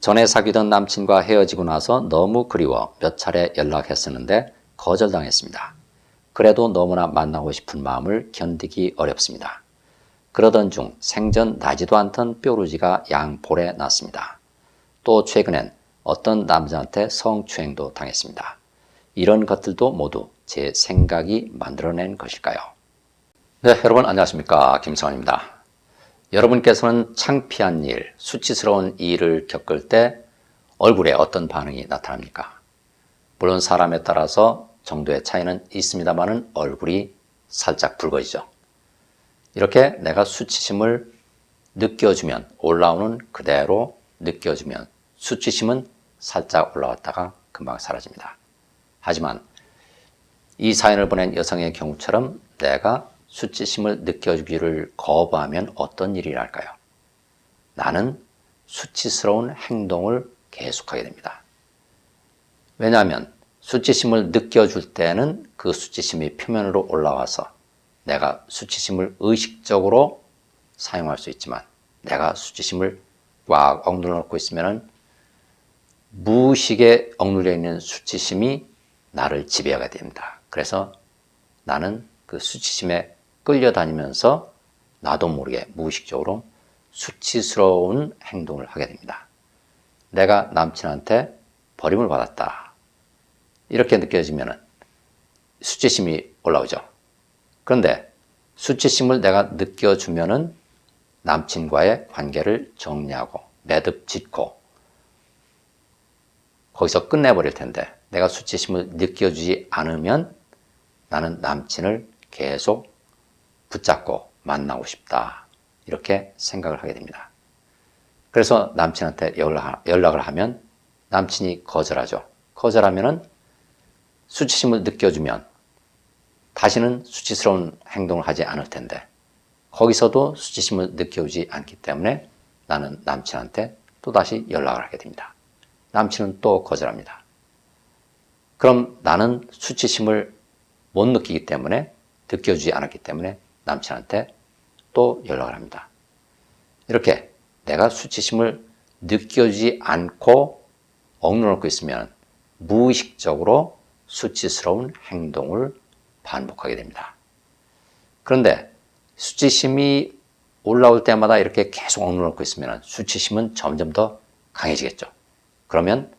전에 사귀던 남친과 헤어지고 나서 너무 그리워 몇 차례 연락했었는데 거절당했습니다. 그래도 너무나 만나고 싶은 마음을 견디기 어렵습니다. 그러던 중 생전 나지도 않던 뾰루지가 양볼에 났습니다. 또 최근엔 어떤 남자한테 성추행도 당했습니다. 이런 것들도 모두 제 생각이 만들어낸 것일까요? 네, 여러분 안녕하십니까. 김성환입니다. 여러분께서는 창피한 일, 수치스러운 일을 겪을 때 얼굴에 어떤 반응이 나타납니까? 물론 사람에 따라서 정도의 차이는 있습니다만은 얼굴이 살짝 붉어지죠. 이렇게 내가 수치심을 느껴주면 올라오는 그대로 느껴주면 수치심은 살짝 올라왔다가 금방 사라집니다. 하지만 이 사연을 보낸 여성의 경우처럼 내가 수치심을 느껴주기를 거부하면 어떤 일이 랄까요? 나는 수치스러운 행동을 계속하게 됩니다. 왜냐하면 수치심을 느껴줄 때는 그 수치심이 표면으로 올라와서 내가 수치심을 의식적으로 사용할 수 있지만 내가 수치심을 꽉 억눌러 놓고 있으면 무의식에 억눌려 있는 수치심이 나를 지배하게 됩니다. 그래서 나는 그 수치심에 끌려다니면서 나도 모르게 무의식적으로 수치스러운 행동을 하게 됩니다. 내가 남친한테 버림을 받았다. 이렇게 느껴지면 수치심이 올라오죠. 그런데 수치심을 내가 느껴주면은 남친과의 관계를 정리하고 매듭 짓고 거기서 끝내버릴 텐데 내가 수치심을 느껴주지 않으면 나는 남친을 계속 붙잡고 만나고 싶다. 이렇게 생각을 하게 됩니다. 그래서 남친한테 연락을 하면 남친이 거절하죠. 거절하면은 수치심을 느껴주면 다시는 수치스러운 행동을 하지 않을 텐데 거기서도 수치심을 느껴오지 않기 때문에 나는 남친한테 또다시 연락을 하게 됩니다. 남친은 또 거절합니다. 그럼 나는 수치심을 못 느끼기 때문에 느껴주지 않았기 때문에 남친한테 또 연락을 합니다. 이렇게 내가 수치심을 느껴지지 않고 억눌러놓고 있으면 무의식적으로 수치스러운 행동을 반복하게 됩니다. 그런데 수치심이 올라올 때마다 이렇게 계속 억눌러놓고 있으면 수치심은 점점 더 강해지겠죠. 그러면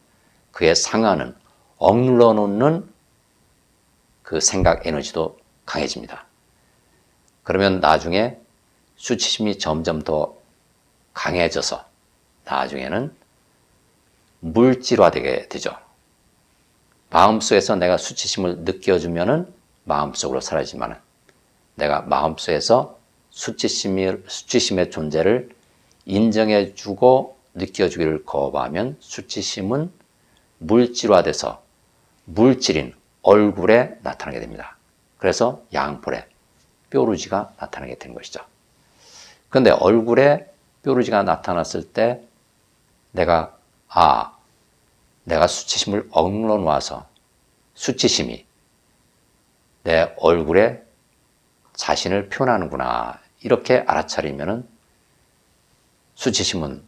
그에 상하는 억눌러 놓는 그 생각 에너지도 강해집니다. 그러면 나중에 수치심이 점점 더 강해져서 나중에는 물질화되게 되죠. 마음속에서 내가 수치심을 느껴주면은 마음속으로 사라지만은 내가 마음속에서 수치심이, 수치심의 존재를 인정해주고 느껴주기를 거부하면 수치심은 물질화돼서 물질인 얼굴에 나타나게 됩니다. 그래서 양볼에 뾰루지가 나타나게 되는 것이죠. 그런데 얼굴에 뾰루지가 나타났을 때 내가 아 내가 수치심을 억눌러 놓아서 수치심이 내 얼굴에 자신을 표현하는구나 이렇게 알아차리면은 수치심은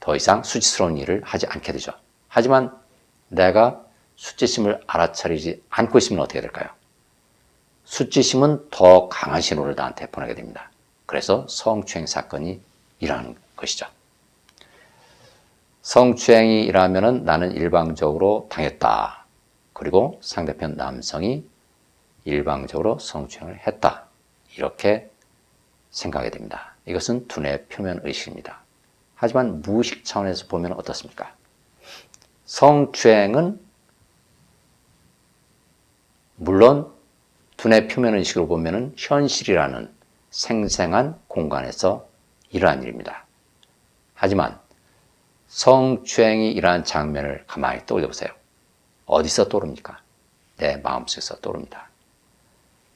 더 이상 수치스러운 일을 하지 않게 되죠. 하지만 내가 수치심을 알아차리지 않고 있으면 어떻게 될까요? 수치심은 더 강한 신호를 나한테 보내게 됩니다. 그래서 성추행 사건이 일어나는 것이죠. 성추행이 일어나면 나는 일방적으로 당했다. 그리고 상대편 남성이 일방적으로 성추행을 했다. 이렇게 생각하게 됩니다. 이것은 두뇌 표면 의식입니다. 하지만 무의식 차원에서 보면 어떻습니까? 성추행은 물론 두뇌 표면 의식으로 보면 현실이라는 생생한 공간에서 일어난 일입니다. 하지만 성추행이 일어난 장면을 가만히 떠올려 보세요. 어디서 떠오릅니까? 내 마음속에서 떠오릅니다.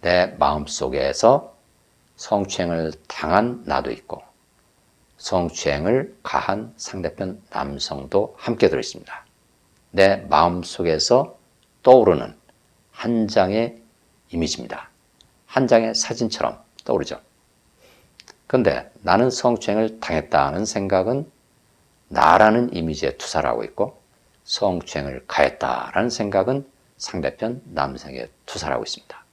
내 마음속에서 성추행을 당한 나도 있고 성추행을 가한 상대편 남성도 함께 들어 있습니다. 내 마음속에서 떠오르는 한 장의 이미지입니다. 한 장의 사진처럼 떠오르죠. 그런데 나는 성추행을 당했다는 생각은 나라는 이미지에 투사를 하고 있고 성추행을 가했다라는 생각은 상대편 남성의 투사를 하고 있습니다.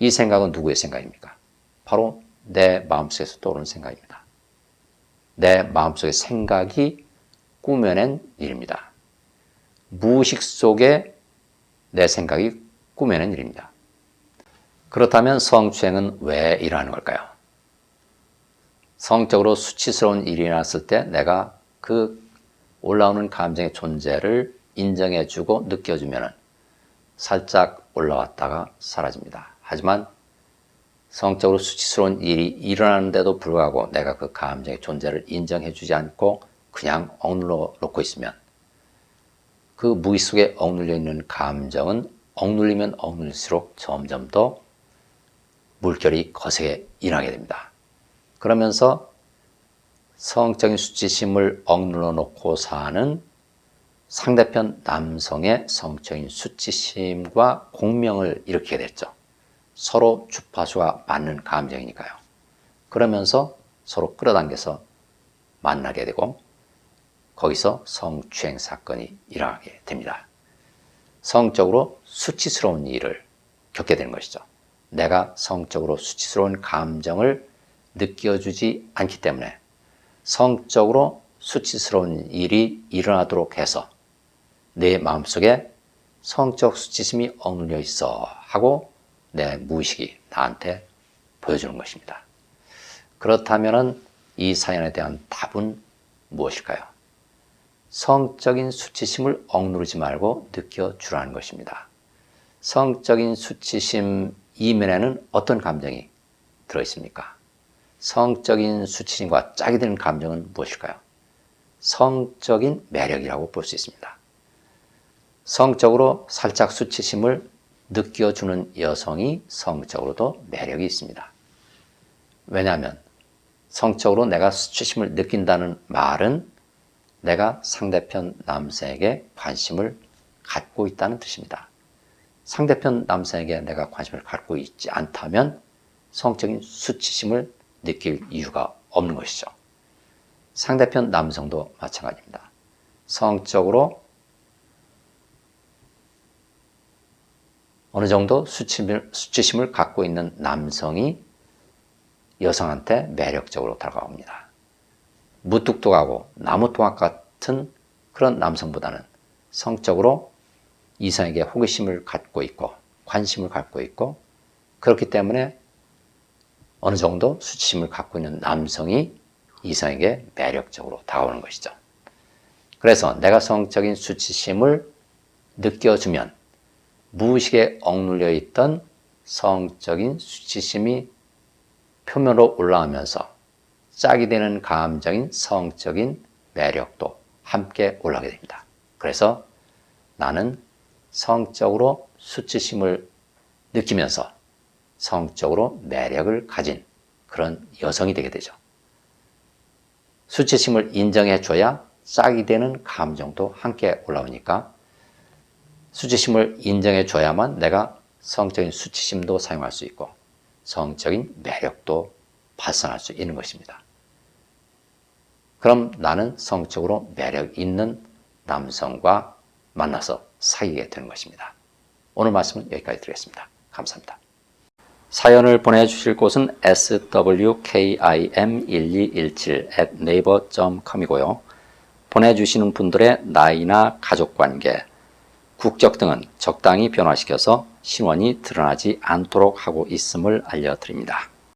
이 생각은 누구의 생각입니까? 바로 내 마음속에서 떠오르는 생각입니다. 내 마음속의 생각이 꾸며낸 일입니다. 무의식 속에 내 생각이 꾸며낸 일입니다. 그렇다면 성추행은 왜 일어나는 걸까요? 성적으로 수치스러운 일이 일어났을 때 내가 그 올라오는 감정의 존재를 인정해주고 느껴주면 살짝 올라왔다가 사라집니다. 하지만 성적으로 수치스러운 일이 일어나는데도 불구하고 내가 그 감정의 존재를 인정해주지 않고 그냥 억눌러 놓고 있으면 그 무의 속에 억눌려 있는 감정은 억눌리면 억눌릴수록 점점 더 물결이 거세게 일어나게 됩니다. 그러면서 성적인 수치심을 억눌러 놓고 사는 상대편 남성의 성적인 수치심과 공명을 일으키게 됐죠. 서로 주파수가 맞는 감정이니까요. 그러면서 서로 끌어당겨서 만나게 되고 거기서 성추행 사건이 일어나게 됩니다. 성적으로 수치스러운 일을 겪게 되는 것이죠. 내가 성적으로 수치스러운 감정을 느껴주지 않기 때문에 성적으로 수치스러운 일이 일어나도록 해서 내 마음속에 성적 수치심이 억눌려 있어 하고 내 무의식이 나한테 보여주는 것입니다. 그렇다면 이 사연에 대한 답은 무엇일까요? 성적인 수치심을 억누르지 말고 느껴주라는 것입니다. 성적인 수치심 이면에는 어떤 감정이 들어있습니까? 성적인 수치심과 짝이 되는 감정은 무엇일까요? 성적인 매력이라고 볼 수 있습니다. 성적으로 살짝 수치심을 느껴주는 여성이 성적으로도 매력이 있습니다. 왜냐하면 성적으로 내가 수치심을 느낀다는 말은 내가 상대편 남성에게 관심을 갖고 있다는 뜻입니다. 상대편 남성에게 내가 관심을 갖고 있지 않다면 성적인 수치심을 느낄 이유가 없는 것이죠. 상대편 남성도 마찬가지입니다. 성적으로 어느 정도 수치심을, 수치심을 갖고 있는 남성이 여성한테 매력적으로 다가옵니다. 무뚝뚝하고 나무토막 같은 그런 남성보다는 성적으로 이성에게 호기심을 갖고 있고 관심을 갖고 있고 그렇기 때문에 어느 정도 수치심을 갖고 있는 남성이 이성에게 매력적으로 다가오는 것이죠. 그래서 내가 성적인 수치심을 느껴주면 무의식에 억눌려 있던 성적인 수치심이 표면으로 올라오면서 짝이 되는 감정인 성적인 매력도 함께 올라오게 됩니다. 그래서 나는 성적으로 수치심을 느끼면서 성적으로 매력을 가진 그런 여성이 되게 되죠. 수치심을 인정해 줘야 짝이 되는 감정도 함께 올라오니까 수치심을 인정해 줘야만 내가 성적인 수치심도 사용할 수 있고 성적인 매력도 발산할 수 있는 것입니다. 그럼 나는 성적으로 매력 있는 남성과 만나서 사귀게 되는 것입니다. 오늘 말씀은 여기까지 드리겠습니다. 감사합니다. 사연을 보내주실 곳은 swkim1217 at naver.com이고요. 보내주시는 분들의 나이나 가족관계, 국적 등은 적당히 변화시켜서 신원이 드러나지 않도록 하고 있음을 알려드립니다.